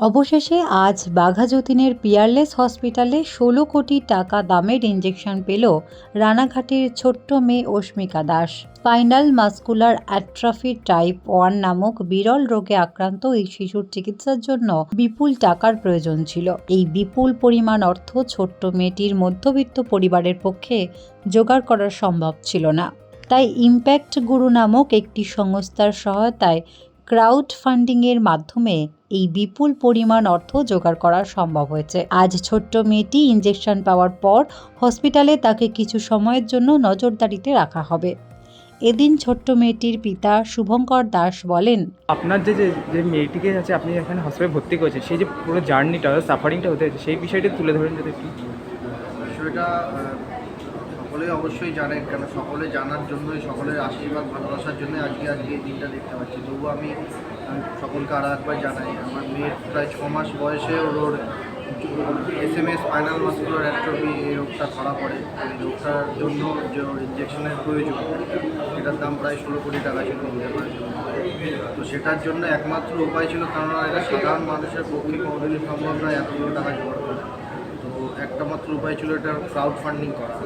অবশেষে আজ বাঘা যতীনের পিয়ারলেস হসপিটালে ষোলো কোটি টাকা দামের ইঞ্জেকশন পেল রানাঘাটের ছোট্ট মেয়ে Asmika Das. Spinal muscular atrophy type one নামক বিরল রোগে আক্রান্ত এই শিশুর চিকিৎসার জন্য বিপুল টাকার প্রয়োজন ছিল। এই বিপুল পরিমাণ অর্থ ছোট্ট মেয়েটির মধ্যবিত্ত পরিবারের পক্ষে জোগাড় করা সম্ভব ছিল না। তাই ইম্প্যাক্ট গুরু নামক একটি সংস্থার সহায়তায় ক্রাউড ফান্ডিংয়ের মাধ্যমে এই বিপুল পরিমাণ অর্থ জোগাড় করা সম্ভব হয়েছে। আজ ছোট্ট মেয়েটি ইঞ্জেকশন পাওয়ার পর হসপিটালে তাকে কিছু সময়ের জন্য নজরদারিতে রাখা হবে। এদিন ছোট্ট মেয়েটির পিতা শুভঙ্কর দাস বলেন আপনার যে যে মেয়েটিকে আছে আপনি এখানে হসপিটালে ভর্তি করেছেন সেই যে পুরো জার্নিটা সাফারিংটা হতে সেই বিষয়টি তুলে ধরেন যদি একটু। বিষয়টা আহ, সকলেই অবশ্যই জানেন কেন সকলে জানার জন্যই সকলের আশীর্বাদ ভালোবাসার জন্য আজকে আজকে এই দিনটা দেখতে পাচ্ছি। তবুও আমি সকলকে আর একবার জানাই আমার মেয়ের প্রায় ছ মাস বয়সে ওর S M S spinal muscular atrophy এই রোগটা ধরা পড়ে। এই রোগটার জন্য যে ইঞ্জেকশনের প্রয়োজন সেটার দাম প্রায় ষোলো কোটি টাকা ছিল তো সেটার জন্য একমাত্র উপায় ছিল কারণ এটা সাধারণ মানুষের পক্ষে কোনোদিনই সম্ভব নয় এতগুলো টাকা জোগাড় করা। তো একটা মাত্র উপায় ছিল এটা ক্রাউড ফান্ডিং করা।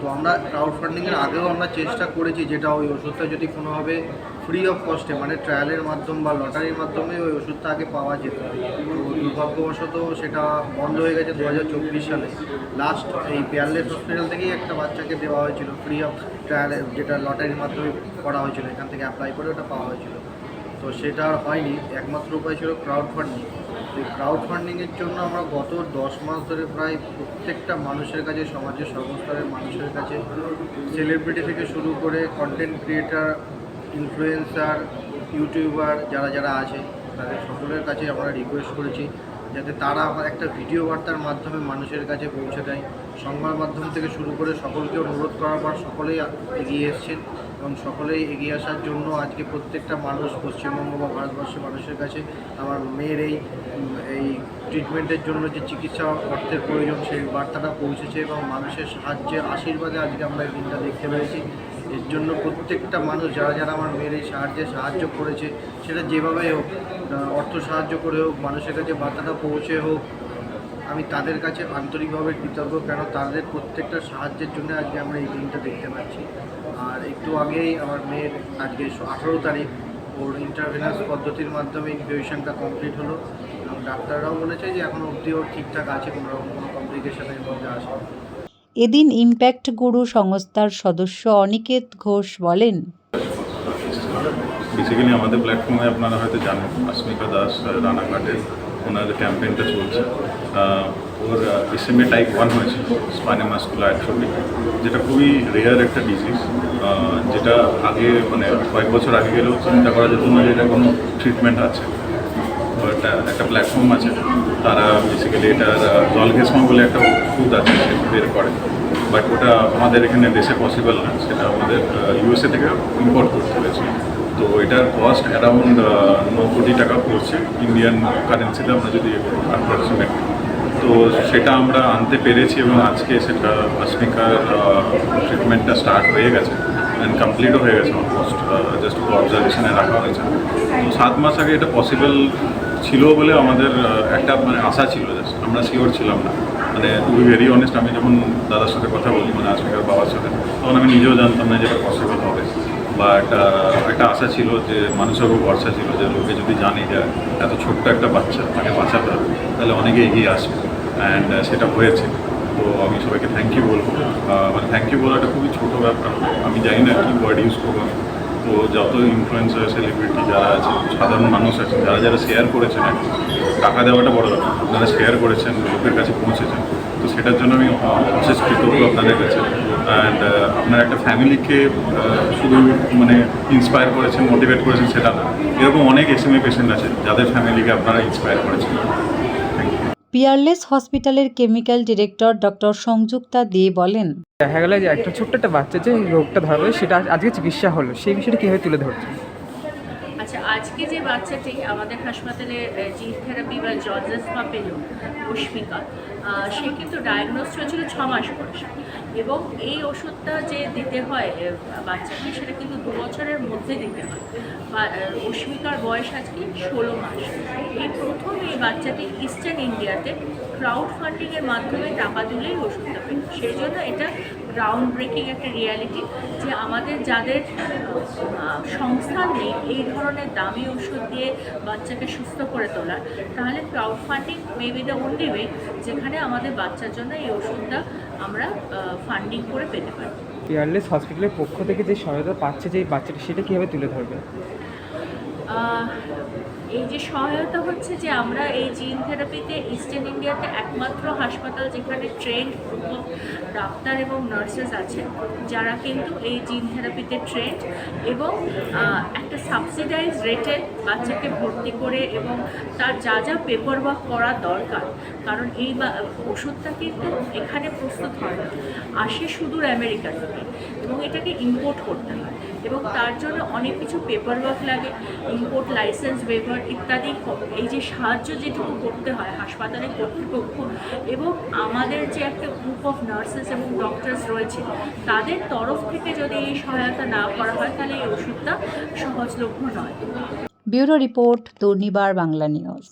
তো আমরা ক্রাউড ফান্ডিংয়ের আগেও আমরা চেষ্টা করেছি যেটা ওই ওষুধটা যদি কোনোভাবে ফ্রি অফ কস্টে মানে ট্রায়ালের মাধ্যম বা লটারির মাধ্যমে ওই ওষুধটা আগে পাওয়া যেত। দুর্ভাগ্যবশত সেটা বন্ধ হয়ে গেছে দু হাজার চব্বিশ সালে। লাস্ট এই পেয়ারলেস হসপিটাল থেকেই একটা বাচ্চাকে দেওয়া হয়েছিল ফ্রি অফ ট্রায়ালে যেটা লটারির মাধ্যমে করা হয়েছিল। এখান থেকে অ্যাপ্লাই করে ওটা পাওয়া হয়েছিল। তো সেটা আর হয়নি। একমাত্র উপায় ছিল ক্রাউড ফান্ডিং এই ক্রাউড ফান্ডিংয়ের জন্য আমরা গত দশ মাস ধরে প্রায় প্রত্যেকটা মানুষের কাছে, সমাজের সর্বস্তরের মানুষের কাছে সেলিব্রিটি থেকে শুরু করে কন্টেন্ট ক্রিয়েটার ইনফ্লুয়েন্সার ইউটিউবার যারা যারা আছে, তাদের সকলের কাছে আমরা রিকোয়েস্ট করেছি। যাতে তারা একটা ভিডিও বার্তার মাধ্যমে মানুষের কাছে পৌঁছে দেয়। সংবাদ মাধ্যম থেকে শুরু করে সকলকে অনুরোধ করার পর সকলেই এগিয়ে এসছেন এবং সকলেই এগিয়ে আসার জন্য আজকে প্রত্যেকটা মানুষ পশ্চিমবঙ্গ বা ভারতবর্ষের মানুষের কাছে আমার মেয়ের এই এই ট্রিটমেন্টের জন্য যে চিকিৎসা অর্থের প্রয়োজন সেই বার্তাটা পৌঁছেছে এবং মানুষের সাহায্যের আশীর্বাদে আজকে আমরা এই দিনটা দেখতে পেরেছি এর জন্য প্রত্যেকটা মানুষ, যারা যারা আমার মেয়ের এই সাহায্যে সাহায্য করেছে, সেটা যেভাবেই হোক অর্থ সাহায্য করে হোক, মানুষের কাছে বার্তাটা পৌঁছে হোক, আমি তাদের কাছে আন্তরিকভাবে কৃতজ্ঞ, কেন তাদের প্রত্যেকটা সাহায্যের জন্য আজকে আমরা এই দিনটা দেখতে পাচ্ছি। আর একটু আগেই আমার মেয়ের আজকে আঠারো তারিখ, ওর ইন্টারভেনাস পদ্ধতির মাধ্যমে ইনফিউশনটা কমপ্লিট হলো। এবং ডাক্তাররাও বলেছে যে এখন অবধি ওর ঠিকঠাক আছে, কোনো রকম কোনো কমপ্লিকেশনের মধ্যে আসে এদিন ইম্প্যাক্ট গুরু সংস্থার সদস্য অনিকেত ঘোষ বলেন বেসিক্যালি আমাদের প্ল্যাটফর্মে আপনারা হয়তো জানেন আসমিকা দাস আহ, রানাঘাটের ওনার ক্যাম্পেইনটা চলছে। ওর এসএমএ টাইপ ওয়ান হয়েছে স্পাইনে মাস্কুলার অ্যাট্রফি যেটা খুবই রেয়ার একটা ডিজিজ যেটা আগে মানে কয়েক বছর আগে গেলেও চিন্তা করা যেত না যে এটা কোনো ট্রিটমেন্ট আছে। একটা একটা প্ল্যাটফর্ম আছে। তারা বেসিক্যালি এটার জলঘেসমা বলে একটা ওষুধ আছে সেটা বের করে। বাট ওটা আমাদের এখানে দেশে পসিবল না, সেটা আমাদের ইউএসএ থেকে ইম্পোর্ট করতে হয়েছে। তো এটার কস্ট অ্যারাউন্ড ন কোটি টাকা পড়ছে ইন্ডিয়ান কারেন্সিতে আমরা যদি অ্যাপ্রক্সিমেট তো সেটা আমরা আনতে পেরেছি এবং আজকে সেটা আসমিকার ট্রিটমেন্টটা স্টার্ট হয়ে গেছে অ্যান্ড কমপ্লিটও হয়ে গেছে অলমোস্ট জাস্ট অবজারভেশনে রাখা হয়েছে। তো সাত মাস আগে এটা পসিবল ছিল বলে আমাদের একটা মানে আশা ছিল জাস্ট আমরা শিওর ছিলাম না। মানে টু বি ভেরি অনেস্ট আমি যখন দাদার সাথে কথা বলি মানে আসমিকার বাবার সাথে, তখন আমি নিজেও জানতাম না যে এটা পসিবল হবে। বা একটা একটা আশা ছিল যে, মানুষেরও ভরসা ছিল যে, লোকে যদি জানে যে, এত ছোট্ট একটা বাচ্চা, তাকে বাঁচাতে হবে, তাহলে অনেকে এগিয়ে আসবে। অ্যান্ড সেটা হয়েছে। তো আমি সবাইকে থ্যাংক ইউ বলব। মানে থ্যাংক ইউ বলাটা খুবই ছোটো ব্যাপার। আমি জানি না কি ওয়ার্ড ইউজ করব আমি। তো যত ইনফ্লুয়েন্সার সেলিব্রিটি যারা আছে, সাধারণ মানুষ আছে, যারা যারা শেয়ার করেছেন টাকা দেওয়াটা বড় ব্যাপার। আপনারা শেয়ার করেছেন, লোকের কাছে পৌঁছেছেন। তো সেটার জন্য আমি অশেষ কৃতজ্ঞ আপনাদের কাছে। অ্যান্ড আপনার একটা ফ্যামিলিকে শুধু মানে ইন্সপায়ার করেছেন মোটিভেট করেছেন, সেটা না। এরকম অনেক এস এসএমএ পেশেন্ট আছে, যাদের ফ্যামিলিকে আপনারা ইন্সপায়ার করেছেন। পিয়ারলেস হসপিটালের chemical director doctor Sanjukta De বলেন, দেখা গেল যে একটা ছোট্ট একটা বাচ্চা যে রোগটা ধরা সেটা আজকে চিকিৎসা হলো, সেই বিষয়টা কীভাবে তুলে ধরছে? আচ্ছা আজকে যে বাচ্চাটি আমাদের হাসপাতালে জিন থেরাপি বা জলজেসমা পেল অস্মিকা সে কিন্তু ডায়াগনোস হয়েছিল ছ মাস বয়সে। এবং এই ওষুধটা যে দিতে হয় বাচ্চাকে, সেটা কিন্তু দু বছরের মধ্যে দিতে হয়। অস্মিকার বয়স আজকে ষোলো মাস। এই প্রথম এই বাচ্চাটি ইস্টার্ন ইন্ডিয়াতে ক্রাউড ফান্ডিংয়ের মাধ্যমে টাকা তুলেই ওষুধটা পেল সেই জন্য এটা গ্রাউন্ড ব্রেকিং একটা রিয়ালিটি যে আমাদের যাদের সংস্থান নেই এই ধরনের দামি ওষুধ দিয়ে বাচ্চাকে সুস্থ করে তোলার তাহলে crowd funding maybe the only way যেখানে আমাদের বাচ্চার জন্য এই ওষুধটা আমরা ফান্ডিং করে পেতে পারি। পিয়ারলেস হসপিটালের পক্ষ থেকে যে সহায়তা পাচ্ছে যে বাচ্চাটা সেটা কীভাবে তুলে ধরবে? এই যে সহায়তা হচ্ছে যে আমরা এই জিন থেরাপিতে ইস্টার্ন ইন্ডিয়াতে একমাত্র হাসপাতাল যেখানে ট্রেন্ড গ্রুপ ডাক্তার এবং নার্সেস আছে যারা কিন্তু এই জিন থেরাপিতে ট্রেন্ড এবং একটা সাবসিডাইজ রেটে বাচ্চাকে ভর্তি করে এবং তার যা যা পেপার ওয়ার্ক করা দরকার। কারণ এই ওষুধটা কিন্তু এখানে প্রস্তুত হয় না। আসে সুদূর আমেরিকা থেকে এবং এটাকে ইম্পোর্ট করতে হয়। এবং তার জন্য অনেক কিছু পেপার ওয়ার্ক লাগে ইম্পোর্ট লাইসেন্স ওয়েভার ইত্যাদি, এই যে সাহায্য যেটুকু করতে হয় হাসপাতালের কর্তৃপক্ষ এবং আমাদের যে একটা গ্রুপ অফ নার্সেস এবং ডক্টরস রয়েছে, তাদের তরফ থেকে যদি এই সহায়তা না করা হয়, তাহলে এই ওষুধটা সহজলভ্য নয়। Bureau report, Durnibar Bangla news.